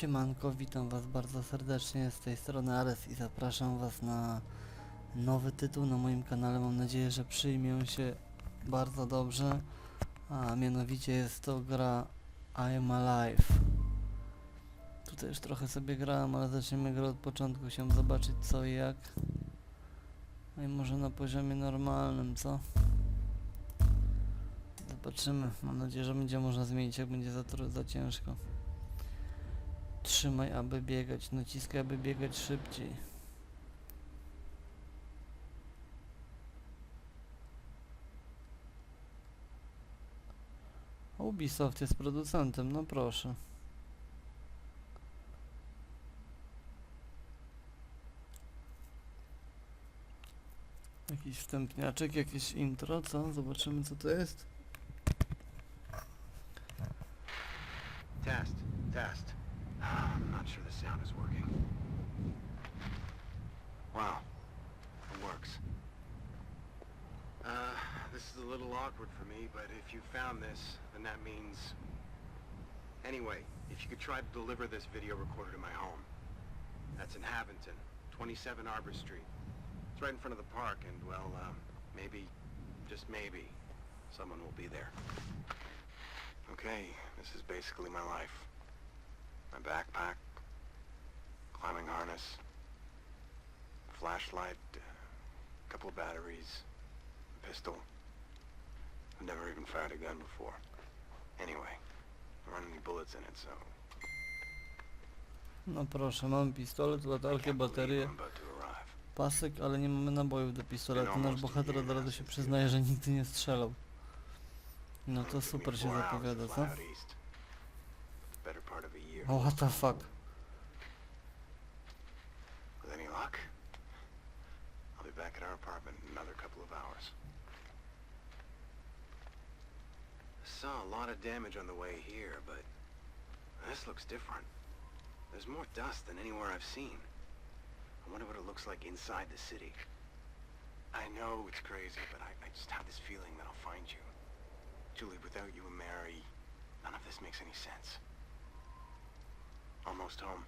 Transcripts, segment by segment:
Siemanko, witam was bardzo serdecznie z tej strony Ares i zapraszam was na nowy tytuł na moim kanale. Mam nadzieję, że przyjmie się bardzo dobrze, a mianowicie jest to gra I am Alive. Tutaj już trochę sobie grałem, ale zaczniemy grę od początku, chciałem zobaczyć co i jak. No i może na poziomie normalnym, co? Zobaczymy. Mam nadzieję, że będzie można zmienić, jak będzie za, za ciężko. Trzymaj, aby biegać. Naciskaj, aby biegać szybciej. Ubisoft jest producentem, no proszę. Jakiś wstępniaczek, jakieś intro, co? Zobaczymy co to jest. Test, test. Sure the sound is working. Wow, it works. Uh, this is a little awkward for me, but if you found this, then that means... Anyway, if you could try to deliver this video recorder to my home. That's in Haventon, 27 Arbor Street. It's right in front of the park, and well, um, maybe, just maybe, someone will be there. Okay, this is basically my life. My backpack, climbing harness, flashlight, a couple of batteries, a pistol. I've never even fired a gun before. Anyway, there aren't any bullets in it, so No proszę, mamy pistolet, latarkę, baterię, pasek, ale nie mamy nabojów do pistoletu. Nasz bohater od razu się przyznaje, że nigdy nie strzelał. No to super się zapowiada, co? Oh, what the fuck? Saw a lot of damage on the way here, but this looks different. There's more dust than anywhere I've seen. I wonder what it looks like inside the city. I know it's crazy, but I, I just have this feeling that I'll find you. Julie, without you and Mary, none of this makes any sense. Almost home.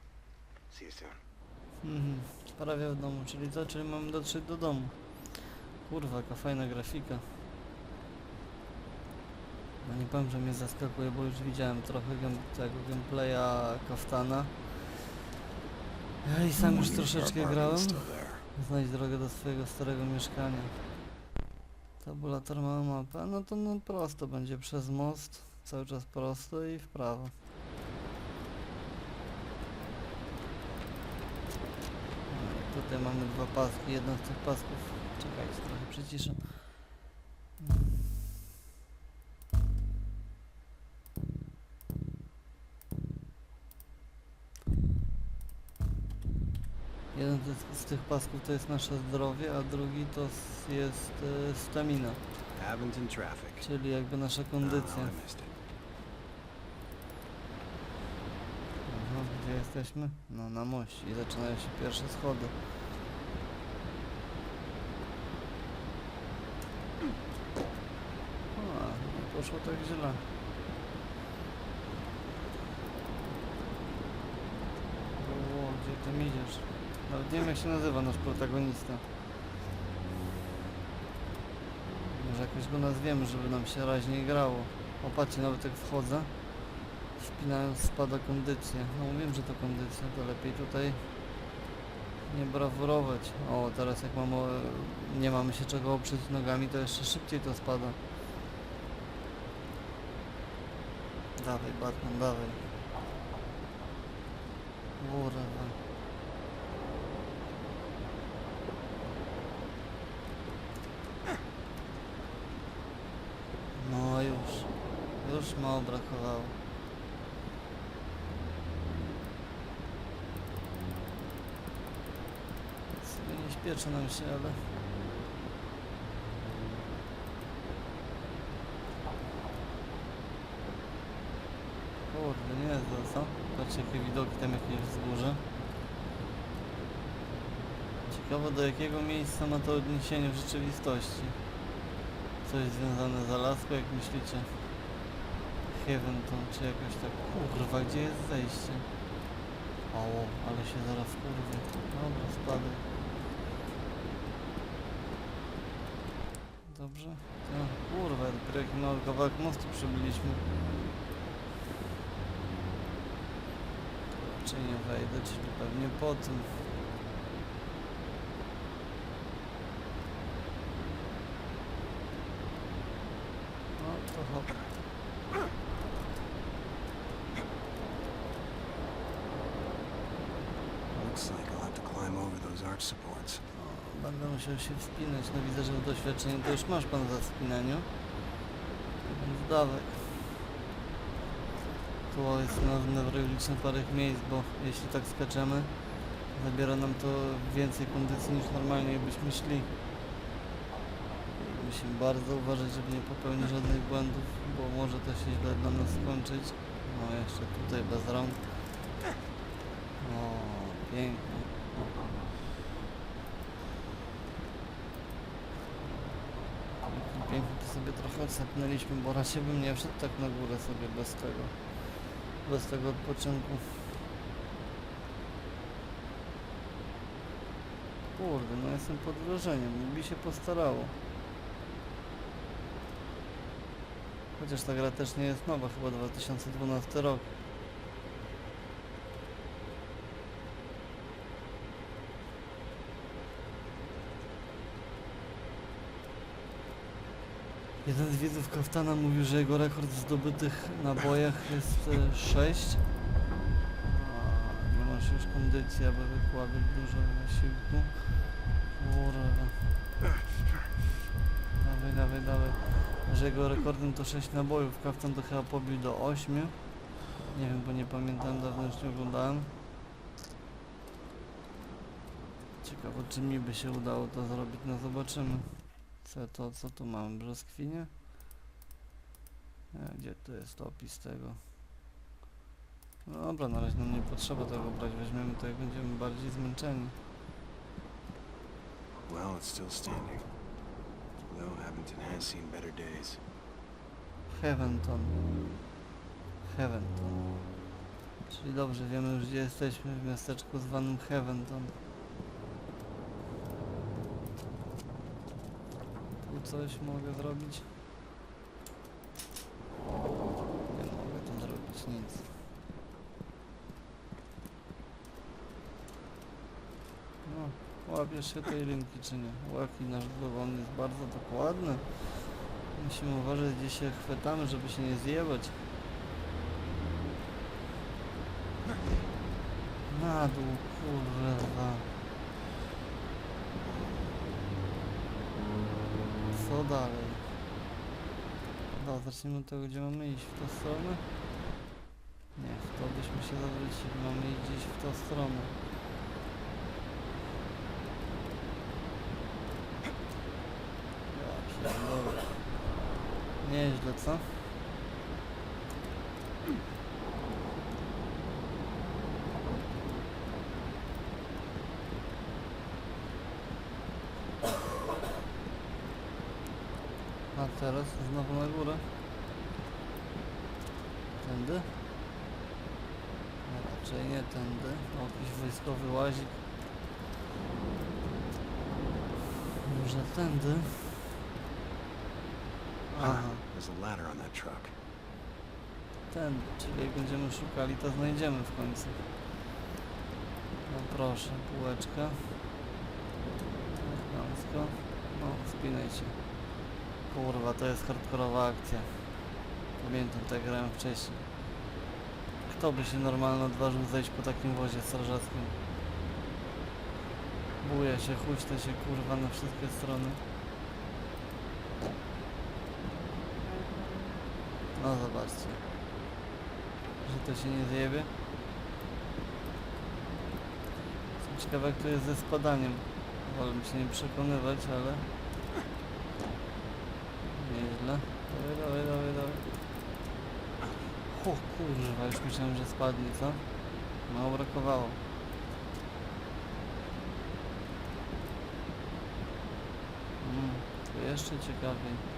See you soon. Mhm, prawie w domu, czyli co? Czyli mamy dotrzeć do domu. Kurwa, jaka fajna grafika. No nie powiem, że mnie zaskakuje, bo już widziałem trochę tego gameplaya Kaftana. Ja i sam już troszeczkę grałem. Znajdź drogę do swojego starego mieszkania. Tabulator ma mapę, no to no prosto będzie przez most, cały czas prosto i w prawo. No Tutaj mamy dwa paski, jeden z tych pasków, czekajcie, trochę przyciszę. Z, z tych pasków to jest nasze zdrowie, a drugi to s- jest e, stamina, traffic. czyli jakby nasza kondycja. I missed it. Aha, gdzie jesteśmy? No na moście i zaczynają się pierwsze schody. A, nie poszło tak źle. O, gdzie ty idziesz? Nawet nie wiem jak się nazywa nasz protagonista. Może jakoś go nazwiemy, żeby nam się raźniej grało. Opatrzcie, nawet jak wchodzę, wpinając spada kondycja. No mówiłem, że to kondycja, to lepiej tutaj nie brawurować. O, teraz jak mamy, nie mamy się czego oprzeć nogami, to jeszcze szybciej to spada. Dawaj, Batman, dawaj. Kurwa. No już. Już mało brakowało. Nie śpieszy nam się, ale... Kurde, nie jest co? Patrzcie jakie widoki tam jakieś wzgórze. Ciekawe do jakiego miejsca ma to odniesienie w rzeczywistości. Coś związane z Alaską, jak myślicie? Heaventon, czy jakoś tak... Kurwa, gdzie jest zejście? O, ale się zaraz kurwie. Dobra, spadaj. Dobrze? No, kurwa, dopiero mały kawałek mostu przebyliśmy. Czy nie wejdę, czyli pewnie po tym. No to hop. Looks like I'll have to climb supports. O, Będę musiał się wspinać. No widzę, że doświadczenie to już masz pan za wspinaniu. Więc. Tu jest na newralgiczne parę miejsc, bo jeśli tak skaczemy, zabiera nam to więcej kondycji niż normalnie byśmy szli. Musimy bardzo uważać, żeby nie popełnić żadnych błędów, bo może to się źle dla nas skończyć. No jeszcze tutaj bez rąk. O, pięknie. Pięknie to sobie trochę odsapnęliśmy, bo raczej bym nie wszedł tak na górę sobie bez tego. Bez tego odpoczynku. Kurde, no jestem pod wrażeniem, mi się postarało. Chociaż ta gra też nie jest nowa, chyba 2012 rok. Jeden z widzów Kaftana mówił, że jego rekord w zdobytych nabojach jest 6. Nie masz już kondycji, aby wykładać dużo wysiłku. Kurwa. Dawaj, dawaj, dawaj. Że jego rekordem to 6 nabojów. Kaftan to chyba pobił do 8. Nie wiem, bo nie pamiętam, dawno już nie oglądałem. Ciekawe, czy mi by się udało to zrobić, no zobaczymy. Co to, co tu mamy? Brzoskwinie? E, Gdzie tu jest opis tego? No dobra, na razie nam nie potrzeba tego brać, weźmiemy to jak będziemy bardziej zmęczeni. Well, it's still standing. Though has seen better days. Heaventon. Heaventon. Czyli dobrze, wiemy już gdzie jesteśmy, w miasteczku zwanym Heaventon. Coś mogę zrobić? Nie mogę tam zrobić nic. No, łapiesz się tej rynki czy nie? Łaki nasz dowolny jest bardzo dokładny. Musimy uważać gdzie się chwytamy, żeby się nie zjebać. Na dół, kurwa. Co dalej? Dobra, zacznijmy od tego, gdzie mamy iść. W tą stronę? Nie, w to byśmy się zawrócili. Mamy iść gdzieś w tą stronę. Ja pierdolę. Nieźle, co? A teraz górę. Tędy? No raczej nie tędy. O, jakiś wojskowy łazik. Może tędy? Aha. There's a ladder on that truck. Ten, czyli jak będziemy szukali, to znajdziemy w końcu. No proszę, półeczka. Elegancko. No, spinaj się. Kurwa, to jest hardkorowa akcja. Pamiętam, tak grałem wcześniej. Kto by się normalnie odważył zejść po takim wozie strażackim? Buja się, huśta się, kurwa, na wszystkie strony. No zobaczcie. Że to się nie zjebie. Ciekawy jak to jest ze spadaniem. Wolę się nie przekonywać, ale... Nieźle. Dawaj, dawaj, dawaj, dawaj. O kurwa, już myślałem, że spadnie, co? Mało brakowało. Mm, tu jeszcze ciekawiej.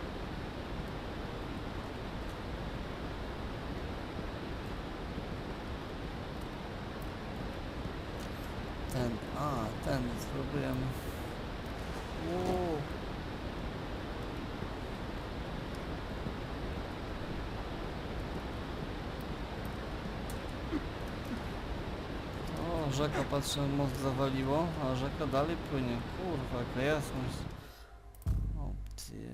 ten, a, ten, spróbujemy. Uuu. O, rzeka, patrzę, most zawaliło, a rzeka dalej płynie. Kurwa, jaka jasność. Opcje...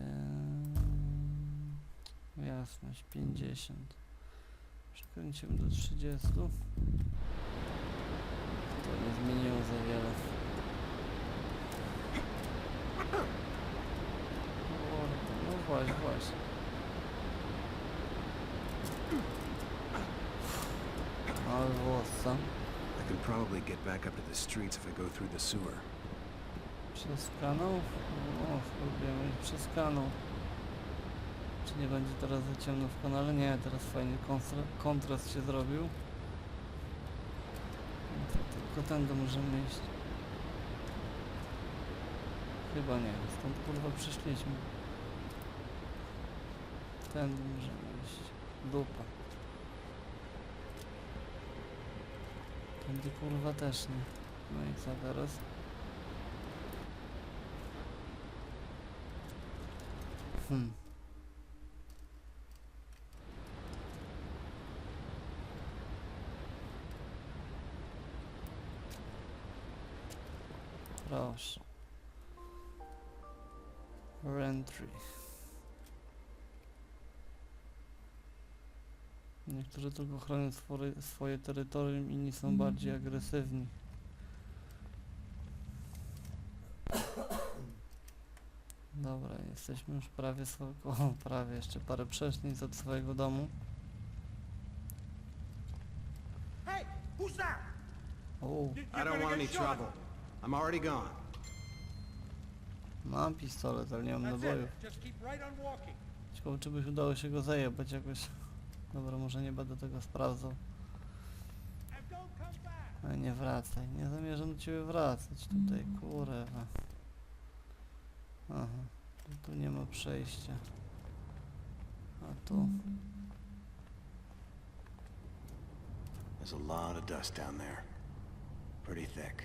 Jasność, 50. Przekręcimy do 30. To nie zmieniło za wiele. No właśnie, właśnie. Ale włosa. Can probably get back up to the streets if I go through the sewer. Przez kanał? O, spróbujemy iść przez kanał. Czy nie będzie teraz za ciemno w kanale? Nie, teraz fajny kontrast się zrobił. No to tylko tędy możemy iść. Chyba nie, stąd kurwa przyszliśmy. Tędy możemy iść. Dupa. Tędy kurwa też nie. No i co teraz? Hmm. Proszę. Rentry. Niektórzy tylko chronią swoje, swoje terytorium, inni są bardziej agresywni. Dobra, jesteśmy już prawie o, prawie jeszcze parę przeszlic od swojego domu. Hey, who's that? O, You- I don't want any trouble. I'm already gone. mam pistolet, ale nie mam nabojów. Ciekawe, czy by udało się go zajebać jakoś. Dobra, może nie będę tego sprawdzał. Ale nie wracaj, nie zamierzam do ciebie wracać tutaj, kurwa. Aha, tu, tu nie ma przejścia. A tu, There's a lot of dust down there. Pretty thick.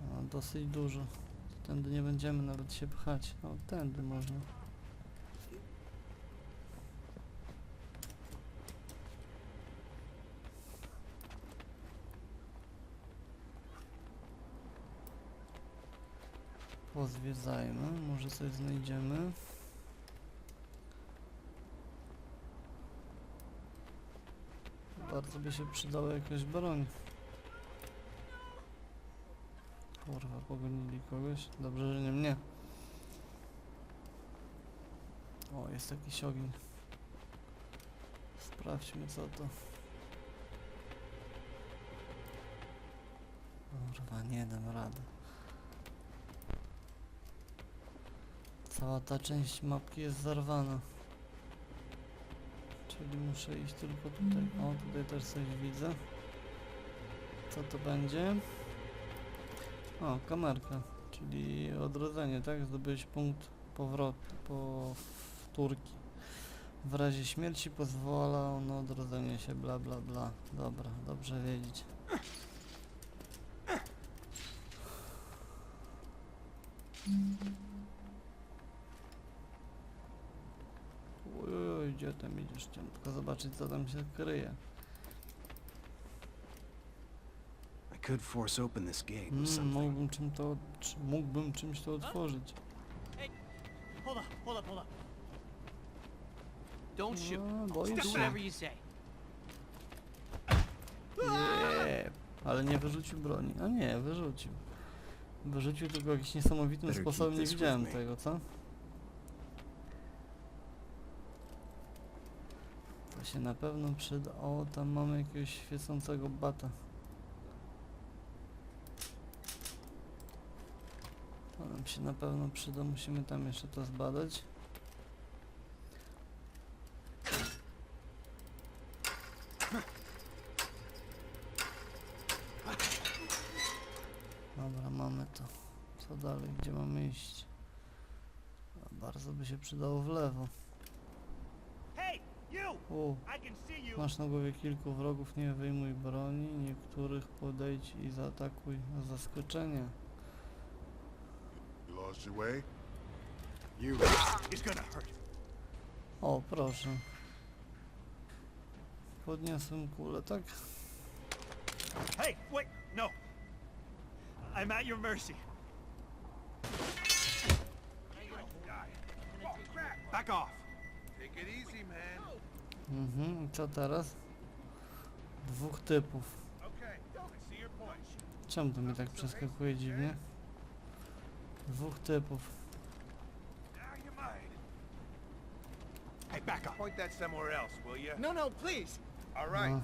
no, dosyć dużo. Tędy nie będziemy nawet się pchać. O, tędy można. Pozwiedzajmy, może coś znajdziemy. Bardzo by się przydała jakaś broń. Kurwa, pogonili kogoś. Dobrze, że nie mnie. O, jest jakiś ogień. Sprawdźmy co to. Kurwa, nie dam rady. Cała ta część mapki jest zarwana. Czyli muszę iść tylko tutaj. O, tutaj też coś widzę. Co to będzie? O, kamerka, czyli odrodzenie, tak? Zdobyłeś punkt powrotu, powtórki. W razie śmierci pozwala on na odrodzenie się, bla bla bla. Dobra, dobrze wiedzieć. Idziesz? Chciałem tylko zobaczyć co tam się kryje. I could force open this gate with Mm, something. mógłbym czym to, czy, mógłbym czymś to otworzyć. Hold up, hold up, hold up. Don't shoot. No, Do boisz się. whatever you say. Nie, ale nie wyrzucił broni. A nie, wyrzucił. Wyrzucił tylko jakimś niesamowitym Better keep sposobem, nie this with widziałem me. tego, co? Się na pewno przyda. O, tam mamy jakiegoś świecącego bata. To nam się na pewno przyda, musimy tam jeszcze to zbadać. Dobra, mamy to. Co dalej? Gdzie mamy iść? Bardzo by się przydało w lewo. U, masz na głowie kilku wrogów, nie wyjmuj broni, niektórych podejdź i zaatakuj na zaskoczenie. O, proszę. Podniosłem kulę, tak? Hey, wait, no. I'm at your mercy. Back off. Mhm, co teraz? Dwóch typów. Czemu to mi tak przeskakuje dziwnie? Dwóch typów. Now you might. Hey, back up. Point that somewhere else, will you? No, no, please. All right.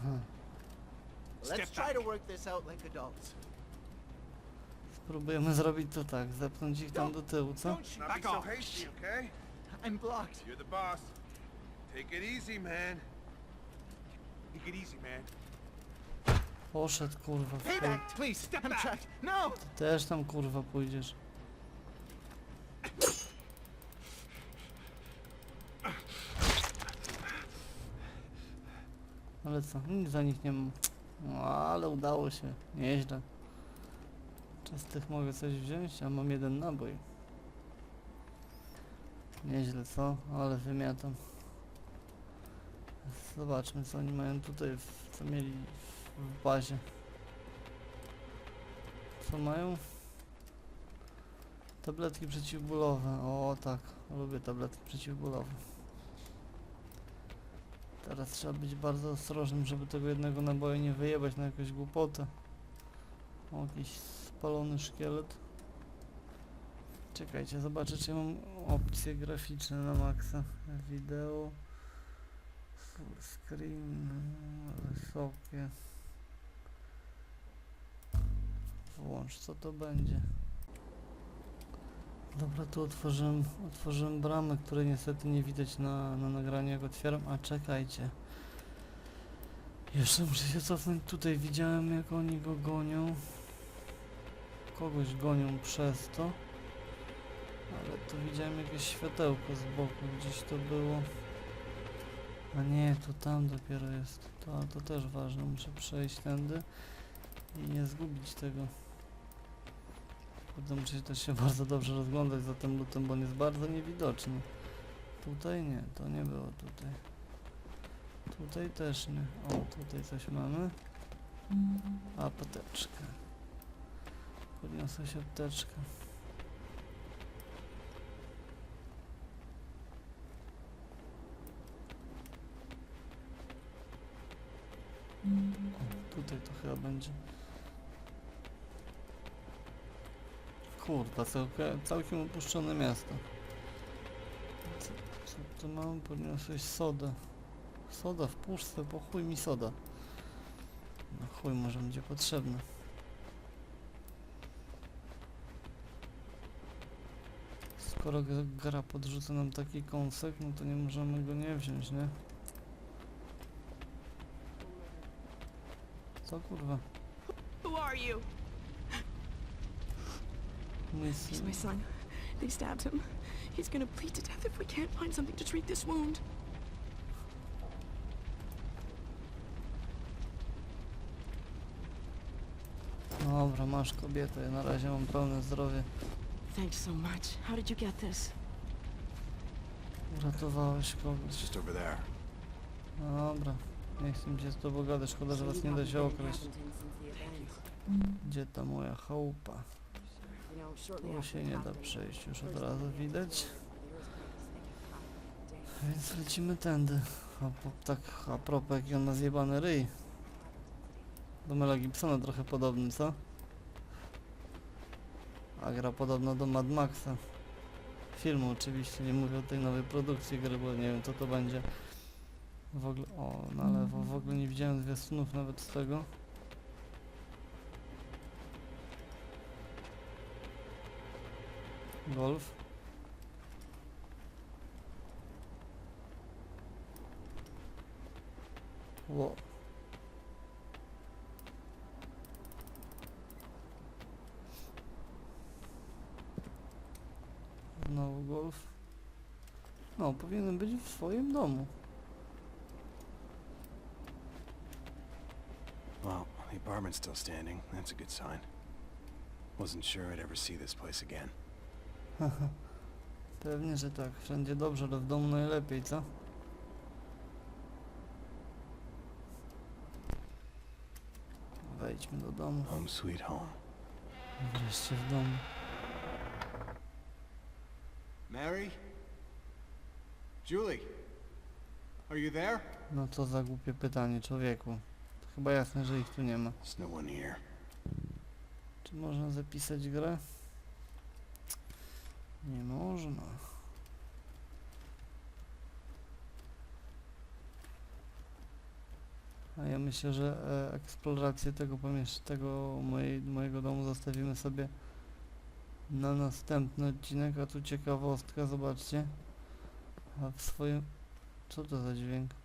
Let's try to work this out like adults. Spróbujemy zrobić to tak, zepnąć ich tam do tyłu, co? Back off. I'm blocked. You're the boss. Take it easy, man. Take it easy, man. Poszedł kurwa w Hey chuj. back, please. Step back. No! Też tam kurwa pójdziesz. Ale co, nic za nich nie mam. No ale udało się, nieźle. Czy z tych mogę coś wziąć? A mam jeden nabój. Nieźle, co? Ale wymiatam. Zobaczmy co oni mają tutaj, co mieli w bazie. Co mają? Tabletki przeciwbólowe. O tak, lubię tabletki przeciwbólowe. Teraz trzeba być bardzo ostrożnym, żeby tego jednego naboju nie wyjebać na jakąś głupotę. O, jakiś spalony szkielet. Czekajcie, zobaczę czy mam opcje graficzne na maksa. Wideo. Full screen. Wysokie. Włącz, co to będzie? Dobra, tu otworzyłem, otworzyłem bramę, której niestety nie widać na, na nagraniu jak otwieram, a czekajcie. Jeszcze muszę się cofnąć, tutaj widziałem jak oni go gonią. Kogoś gonią przez to. Ale tu widziałem jakieś światełko z boku, gdzieś to było. A nie, to tam dopiero jest. To, to też ważne, muszę przejść tędy i nie zgubić tego. Kurde, muszę się też się bardzo dobrze rozglądać za tym lutem, bo on jest bardzo niewidoczny. Tutaj nie, to nie było tutaj. Tutaj też nie. O, tutaj coś mamy. Apteczkę. Podniosę się apteczkę. Tutaj to chyba będzie. Kurwa, całkiem, całkiem opuszczone miasto. Co, co tu mam? Podniosłeś sodę. Soda w puszce, po chuj mi soda. No chuj może będzie potrzebna. Skoro gra podrzuca nam taki kąsek, no to nie możemy go nie wziąć, nie? Co kurwa? Who are you? Mój He's syn. my son. They stabbed him. He's gonna bleed to death if we can't find something to treat this wound. Dobra, masz kobietę, ja na razie mam pełne zdrowie. Thanks so much. How did you get this? Uratowałeś kogoś. Just over there. No dobra, nie chcę się z tobą gadać, szkoda, że was nie da się okraść. Gdzie ta moja chałupa? Tu się nie da przejść, już od razu widać. Więc lecimy tędy. A po, tak a propos, jaki on ma zjebany ryj. Do Mela Gibsona trochę podobny, co? A gra podobno do Mad Maxa. Filmu oczywiście, nie mówię o tej nowej produkcji gry, bo nie wiem co to będzie. W ogóle, o, na lewo, w ogóle nie widziałem zwiastunów nawet z tego. Golf. Ło. Znowu golf. No, powinien być w swoim domu. Well, the apartment's still standing. That's a good sign. Wasn't sure I'd ever see this place again. Pewnie, że tak. Wszędzie dobrze, ale w domu najlepiej, co? Wejdźmy do domu. Home sweet home. Wreszcie w domu. Mary? Julie? Are you there? No co za głupie pytanie, człowieku. Chyba jasne, że ich tu nie ma. There's no one here. Czy można zapisać grę? Nie można. A ja myślę, że e, eksplorację tego pomieszczenia, tego mojej, mojego domu zostawimy sobie na następny odcinek, a tu ciekawostka, zobaczcie. A w swoim... Co to za dźwięk?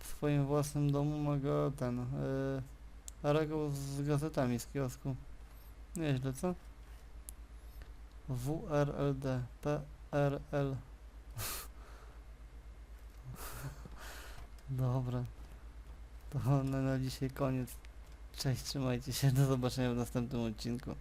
W swoim własnym domu ma go ten... Yy, regał z gazetami z kiosku. Nieźle, co? WRLD PRL Dobra. To na, na dzisiaj koniec. Cześć, trzymajcie się, do zobaczenia w następnym odcinku.